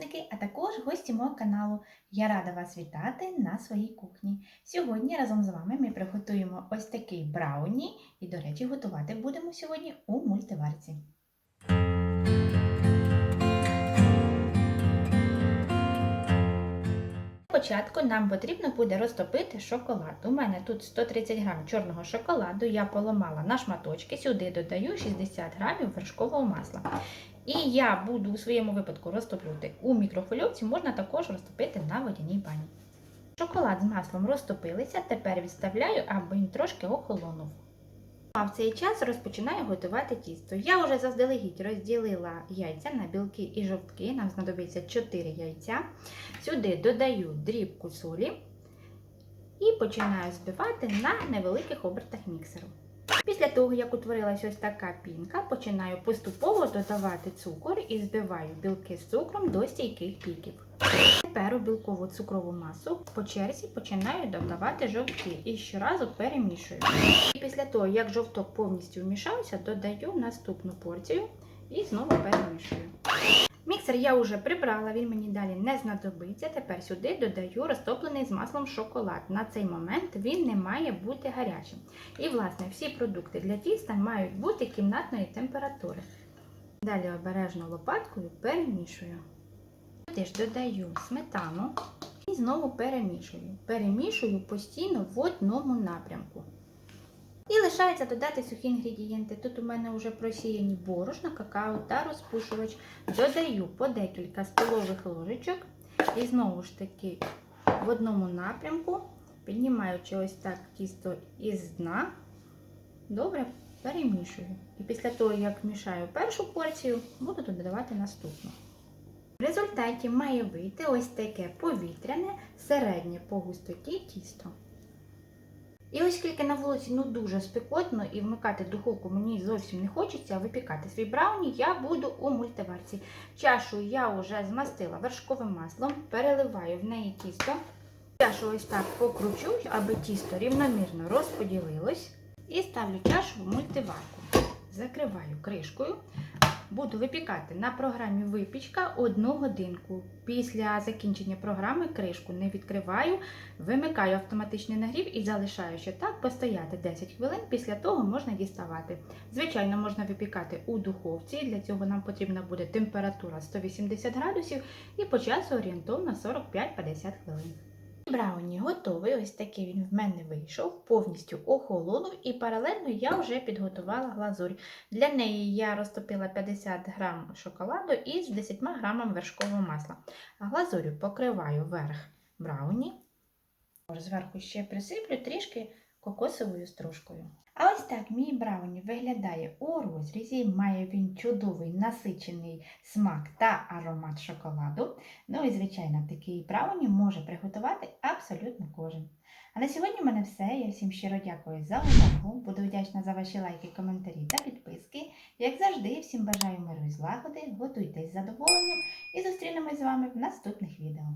підписники, а також гості мого каналу. Я рада вас вітати на своїй кухні. Сьогодні разом з вами ми приготуємо ось такий брауні, і, до речі, готувати будемо сьогодні у мультиварці. Спочатку нам потрібно буде розтопити шоколад. У мене тут 130 грам чорного шоколаду, я поламала на шматочки, сюди додаю 60 грамів вершкового масла. І я буду у своєму випадку розтоплювати у мікрохвильовці, можна також розтопити на водяній бані. Шоколад з маслом розтопилися, тепер відставляю, аби він трошки охолонув. А в цей час розпочинаю готувати тісто. Я вже заздалегідь розділила яйця на білки і жовтки. Нам знадобиться 4 яйця. Сюди додаю дрібку солі і починаю збивати на невеликих обертах міксеру. Після того, як утворилась ось така пінка, починаю поступово додавати цукор і збиваю білки з цукром до стійких піків. Тепер у білкову цукрову масу по черзі починаю додавати жовтки і щоразу перемішую. І після того, як жовток повністю вмішався, додаю наступну порцію і знову перемішую. Міксер я вже прибрала, він мені далі не знадобиться. Тепер сюди додаю розтоплений з маслом шоколад. На цей момент він не має бути гарячим. І, власне, всі продукти для тіста мають бути кімнатної температури. Далі обережно лопаткою перемішую. Теж додаю сметану і знову перемішую. Перемішую постійно в одному напрямку. І лишається додати сухі інгредієнти. Тут у мене вже просіяні борошно, какао та розпушувач. Додаю по декілька столових ложечок і знову ж таки в одному напрямку, піднімаючи ось так тісто із дна, добре перемішую. І після того, як мішаю першу порцію, буду додавати наступну. В результаті має вийти ось таке повітряне, середнє по густоті тісто. І оскільки на вулиці ну дуже спекотно і вмикати духовку мені зовсім не хочеться, випікати свій брауні я буду у мультиварці. Чашу я вже змастила вершковим маслом, переливаю в неї тісто. Чашу ось так покручу, аби тісто рівномірно розподілилось. І ставлю чашу в мультиварку. Закриваю кришкою. Буду випікати на програмі випічка одну годинку. Після закінчення програми кришку не відкриваю, вимикаю автоматичний нагрів і залишаю ще так постояти 10 хвилин. Після того можна діставати. Звичайно, можна випікати у духовці. Для цього нам потрібна буде температура 180 градусів і по часу орієнтовно 45-50 хвилин. Брауні готовий, ось такий він в мене вийшов, повністю охолонув і паралельно я вже підготувала глазурь. Для неї я розтопила 50 г шоколаду із 10 грамами вершкового масла. Глазурю покриваю верх брауні. Зверху ще присиплю трішки кокосовою стружкою. А ось так мій брауні виглядає у розрізі. Має він чудовий насичений смак та аромат шоколаду. Ну і, звичайно, такий брауні може приготувати абсолютно кожен. А на сьогодні в мене все. Я всім щиро дякую за увагу. Буду вдячна за ваші лайки, коментарі та підписки. Як завжди, всім бажаю миру і злагоди, готуйтесь з задоволенням і зустрінемось з вами в наступних відео.